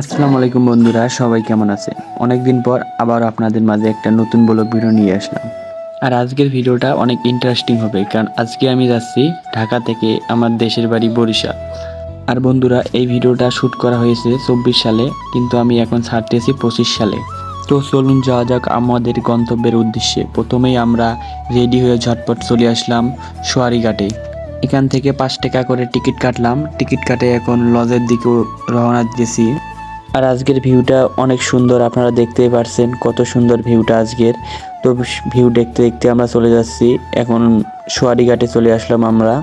আসসালামু আলাইকুম বন্ধুরা, সবাই কেমন আছে অনেকদিন পর আবার আপনাদের মাঝে একটা নতুন ব্লগ ভিডিও নিয়ে আসলাম। আর আজকের ভিডিওটা অনেক ইন্টারেস্টিং হবে, কারণ আজকে আমি যাচ্ছি ঢাকা থেকে আমার দেশের বাড়ি বরিশাল। আর বন্ধুরা, এই ভিডিওটা শ্যুট করা হয়েছে চব্বিশ সালে, কিন্তু আমি এখন ছাড়তেছি পঁচিশ সালে। তো চলুন যাওয়া যাক আমাদের গন্তব্যের উদ্দেশ্যে। প্রথমেই আমরা রেডি হয়ে ঝটপট চলে আসলাম সোয়ারিঘাটে। এখান থেকে পাঁচ টাকা করে টিকিট কাটলাম। টিকিট কাটে এখন লজের দিকেও রওনা দিয়েছি। আর আজকের ভিউটা অনেক সুন্দর, আপনারা দেখতেই পারছেন কত সুন্দর ভিউটা আজকের। তো ভিউ দেখতে দেখতে আমরা চলে যাচ্ছি, এখন সোয়ারি ঘাটে চলে আসলাম আমরা।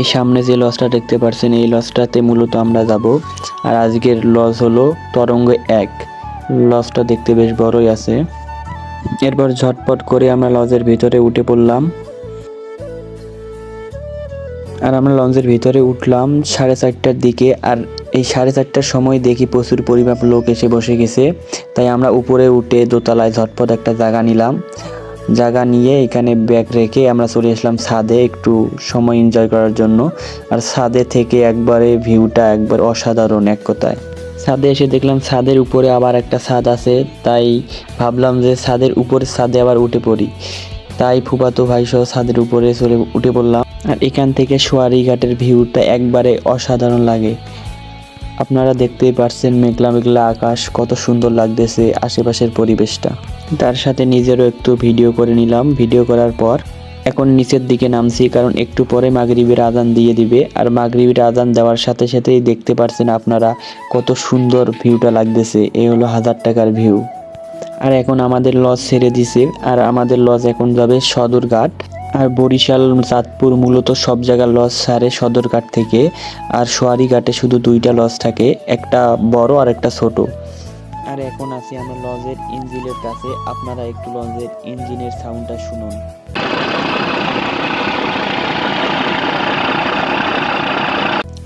এই সামনে যে লজটা দেখতে পারছেন, এই লজটাতে মূলত আমরা যাব। আর আজকের লজ হলো তরঙ্গ এক। লজটা দেখতে বেশ বড়ই আছে। এরপর ঝটপট করে আমরা লজের ভিতরে উঠে পড়লাম। আর আমরা লঞ্চের ভিতরে উঠলাম সাড়ে চারটার দিকে, আর এই সাড়ে চারটার সময় দেখি প্রচুর পরিমাপ লোক এসে বসে গেছে। তাই আমরা উপরে উঠে দোতলায় ঝটপট একটা জায়গা নিলাম। জায়গা নিয়ে এখানে ব্যাগ রেখে আমরা চলে আসলাম ছাদে একটু সময় এনজয় করার জন্য। আর ছাদে থেকে একবারে ভিউটা একবার অসাধারণ এক কথায়। ছাদে এসে দেখলাম ছাদের উপরে আবার একটা ছাদ আছে। তাই ভাবলাম যে ছাদের উপরে ছাদে আবার উঠে পড়ি। তাই ফুপাতো ভাই সহ ছাদের উপরে চলে উঠে পড়লাম। আর এখান থেকে সোয়ারি ঘাটের ভিউটা একবারে অসাধারণ লাগে। আপনারা দেখতেই পারছেন মেঘলা মেঘলা আকাশ, কত সুন্দর লাগতেছে আশেপাশের পরিবেশটা। তার সাথে নিজেরও একটু ভিডিও করে নিলাম। ভিডিও করার পর এখন নিচের দিকে নামছি, কারণ একটু পরে মাগরিবের আজান দিয়ে দিবে। আর মাগরিবের আজান দেওয়ার সাথে সাথেই দেখতে পারছেন আপনারা কত সুন্দর ভিউটা লাগতেছে। এই হলো হাজার টাকার ভিউ। আর এখন আমাদের লজ ছেড়ে দিছে। আর আমাদের লজ এখন যাবে সদরঘাট। আর বরিশাল, চাঁদপুর মূলত সব জায়গার লজ ছাড়ে সদরঘাট থেকে। আর সোয়ারিঘাটে শুধু দুইটা লজ থাকে, একটা বড় আর একটা ছোট। আর এখন আছি আমরা লজের ইঞ্জিনের কাছে। আপনারা একটু লজের ইঞ্জিনের সাউন্ডটা শুনুন।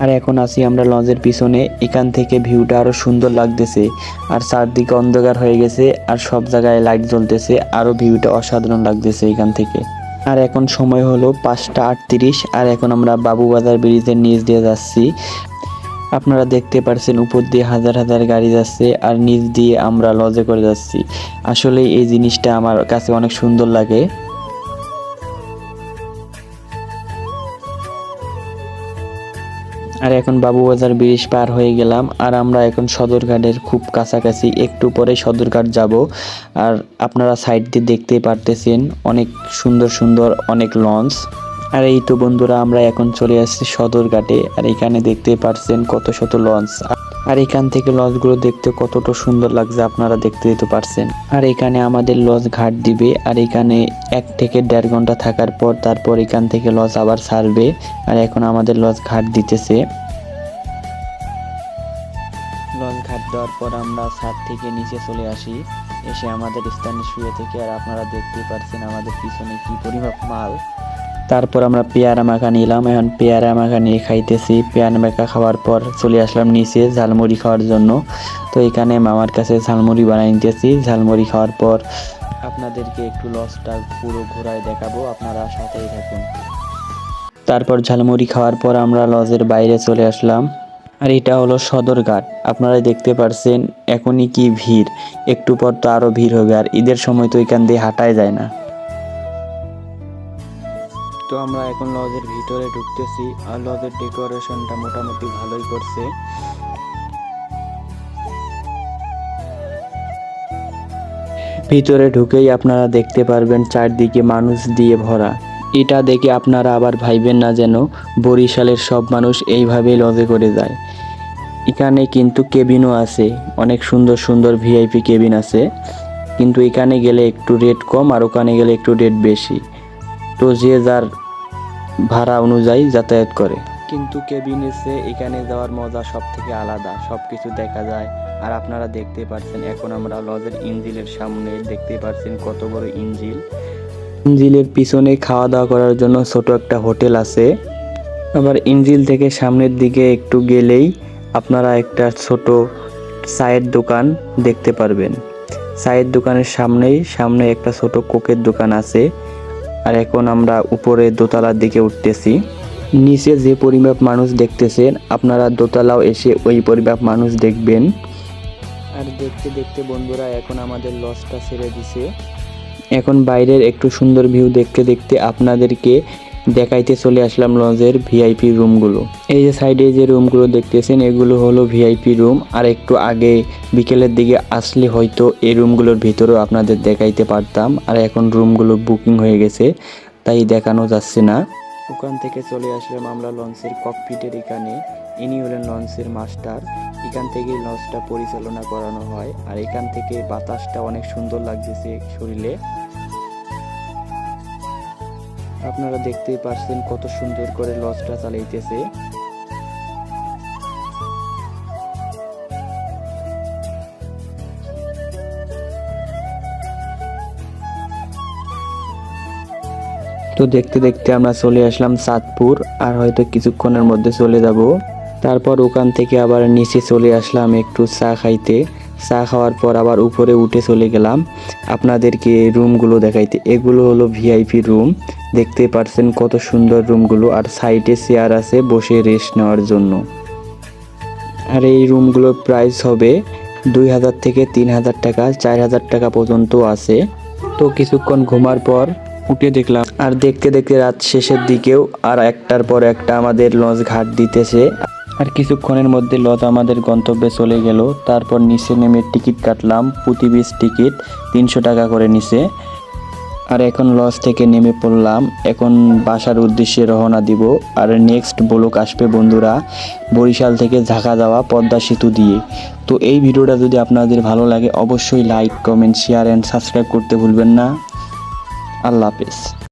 আর এখন আছি আমরা লঞ্চের পিছনে। এখান থেকে ভিউটা আরও সুন্দর লাগতেছে। আর চারদিকে অন্ধকার হয়ে গেছে, আর সব জায়গায় লাইট জ্বলতেছে। আরও ভিউটা অসাধারণ লাগতেছে এখান থেকে। আর এখন সময় হলো পাঁচটা আটত্রিশ, আর এখন আমরা বাবুবাজার ব্রিজের নিচ দিয়ে যাচ্ছি। আপনারা দেখতে পারছেন উপর দিয়ে হাজার হাজার গাড়ি যাচ্ছে, আর নিচ দিয়ে আমরা লজে করে যাচ্ছি। আসলে এই জিনিসটা আমার কাছে অনেক সুন্দর লাগে। আর এখন বাবু বাজার ব্রিজ পার হয়ে গেলাম, আর আমরা এখন সদরঘাটের খুব কাছাকাছি, একটু পরে সদরঘাট যাব। আর আপনারা সাইড দিয়ে দেখতে পারতেছেন, অনেক সুন্দর সুন্দর, অনেক লঞ্চ আর এই তো বন্ধুরা, আমরা এখন চলে আসছি সদরঘাটে, আর এখানে দেখতে পারছেন কত শত লঞ্চ আর এখান থেকে লঞ্চগুলো দেখতে কতটা সুন্দর লাগছে আপনারা দেখতে তো পারছেন। আর এখানে আমাদের লজ ঘাট দিবে, আর এখানে এক থেকে দেড় ঘণ্টা থাকার পর তারপর এখান থেকে লজ আবার ছাড়বে, আর এখন আমাদের লজ ঘাট দিতেছে। লজ ঘাট দেওয়ার পর আমরা ছাদ থেকে নিচে চলে আসি, এসে আমাদের স্থানে শুয়ে থেকে আর আপনারা দেখতে পারছেন আমাদের পিছনে কি পরিমাপ মাল। তারপর আমরা পেয়ারা মাখা নিলাম। এখন পেয়ারা মাখা নিয়ে খাইতেছি। পেয়ারা মাখা খাওয়ার পর চলে আসলাম নিচে ঝালমুড়ি খাওয়ার জন্য। তো এখানে মামার কাছে ঝালমুড়ি বানাই নিতেছি ঝালমুড়ি খাওয়ার পর আপনাদেরকে একটু লসটা পুরো ঘোরায় দেখাবো। আপনারা সাথেই থাকুন। তারপর ঝালমুড়ি খাওয়ার পর আমরা লজের বাইরে চলে আসলাম। আর এটা হলো সদরঘাট আপনারা দেখতে পারছেন, এখনই কি ভিড়। একটু পর তো আরও ভিড় হবে। আর ঈদের সময় তো এখান দিয়ে হাঁটাই যায় না। তো আমরা এখন লজের ভিতরে ঢুকতেছি আর লজের ডেকোরেশনটা মোটামুটি ভালোই করছে। ভিতরে ঢুকেই আপনারা দেখতে পারবেন চারদিকে মানুষ দিয়ে ভরা। এটা দেখে আপনারা আবার ভাইবেন না যেন বরিশালের সব মানুষ এইভাবেই লজে করে যায়। এখানে কিন্তু কেবিনও আছে, অনেক সুন্দর সুন্দর ভিআইপি কেবিন আছে। কিন্তু এখানে গেলে একটু রেট কম আর ওখানে গেলে একটু রেট বেশি। তো যে যার ভাড়া অনুযায়ী যাতায়াত করে। কিন্তু কেবিন এসে এখানে যাওয়ার মজা সব থেকে আলাদা সব কিছু দেখা যায়। আর আপনারা দেখতে পাচ্ছেন এখন আমরা লজের ইঞ্জিলের সামনে দেখতে পাচ্ছেন কত বড় ইঞ্জিল। ইঞ্জিলের পিছনে খাওয়া দাওয়া করার জন্য ছোট একটা হোটেল আছে। আবার ইঞ্জিল থেকে সামনের দিকে একটু গেলেই আপনারা একটা ছোট চায়ের দোকান দেখতে পারবেন। চায়ের দোকানের সামনেই সামনে একটা ছোট কোকের দোকান আছে। আর এখন আমরা উপরে দোতলার দিকে উঠতেছি। নিচে যে পরিমাপ মানুষ দেখতেছেন আপনারা দোতলাও এসে ওই পরিমাপ মানুষ দেখবেন। আর দেখতে দেখতে বন্ধুরা এখন আমাদের লসটা ছেড়ে দিছে। এখন বাইরের একটু সুন্দর ভিউ দেখতে দেখতে আপনাদেরকে দেখাইতে চলে আসলাম লজের ভিআইপি রুমগুলো। এই যে সাইডে যে রুমগুলো দেখতেছেন, এগুলো হলো ভিআইপি রুম। আর একটু আগে বিকেলের দিকে আসলে হয়তো এই রুমগুলোর ভিতরেও আপনাদের দেখাইতে পারতাম। আর এখন রুমগুলো বুকিং হয়ে গেছে, তাই দেখানো যাচ্ছে না। ওখান থেকে চলে আসলাম আমরা লঞ্চের ককপিটের এখানে। ইনি হলেন লঞ্চের মাস্টার। এখান থেকেই লঞ্চটা পরিচালনা করানো হয়। আর এখান থেকে বাতাসটা অনেক সুন্দর লাগতেছে শরীরে। আপনারা দেখতেই পারছেন কত সুন্দর করে লজটা চালাইতেছে। তো দেখতে দেখতে আমরা চলে আসলাম চাঁদপুর, আর হয়তো কিছুক্ষণের মধ্যে চলে যাব। তারপর ওখান থেকে আবার নিচে চলে আসলাম একটু চা খাইতে। চা খাওয়ার পর আবার উপরে উঠে চলে গেলাম। আপনাদেরকে রুমগুলো দেখাইতে। এগুলো হলো ভিআইপি রুম। দেখতে পারছেন কত সুন্দর রুমগুলো। আর সাইডে চেয়ার আছে, বসে রেস্ট নেওয়ার জন্য। আর এই রুমগুলোর প্রাইস হবে দুই হাজার থেকে তিন হাজার টাকা, চার হাজার টাকা পর্যন্ত আছে। তো কিছুক্ষণ ঘুমার পর উঠে দেখলাম। আর দেখতে দেখতে রাত শেষের দিকেও আর একটার পর একটা আমাদের লঞ্চ ঘাট দিতেছে। আর কিছুক্ষণের মধ্যে লজ আমাদের গন্তব্যে চলে গেল। তারপর নিচে নেমে টিকিট কাটলাম, প্রতি পিস টিকিট তিনশো টাকা করে নিচে। আর এখন লজ থেকে নেমে পড়লাম। এখন বাসার উদ্দেশ্যে রওনা দিব। আর নেক্সট ব্লক আসবে বন্ধুরা, বরিশাল থেকে ঢাকা যাওয়া পদ্মা সেতু দিয়ে। তো এই ভিডিওটা যদি আপনাদের ভালো লাগে, অবশ্যই like comment share and subscribe করতে ভুলবেন না। আল্লাহ হাফেজ।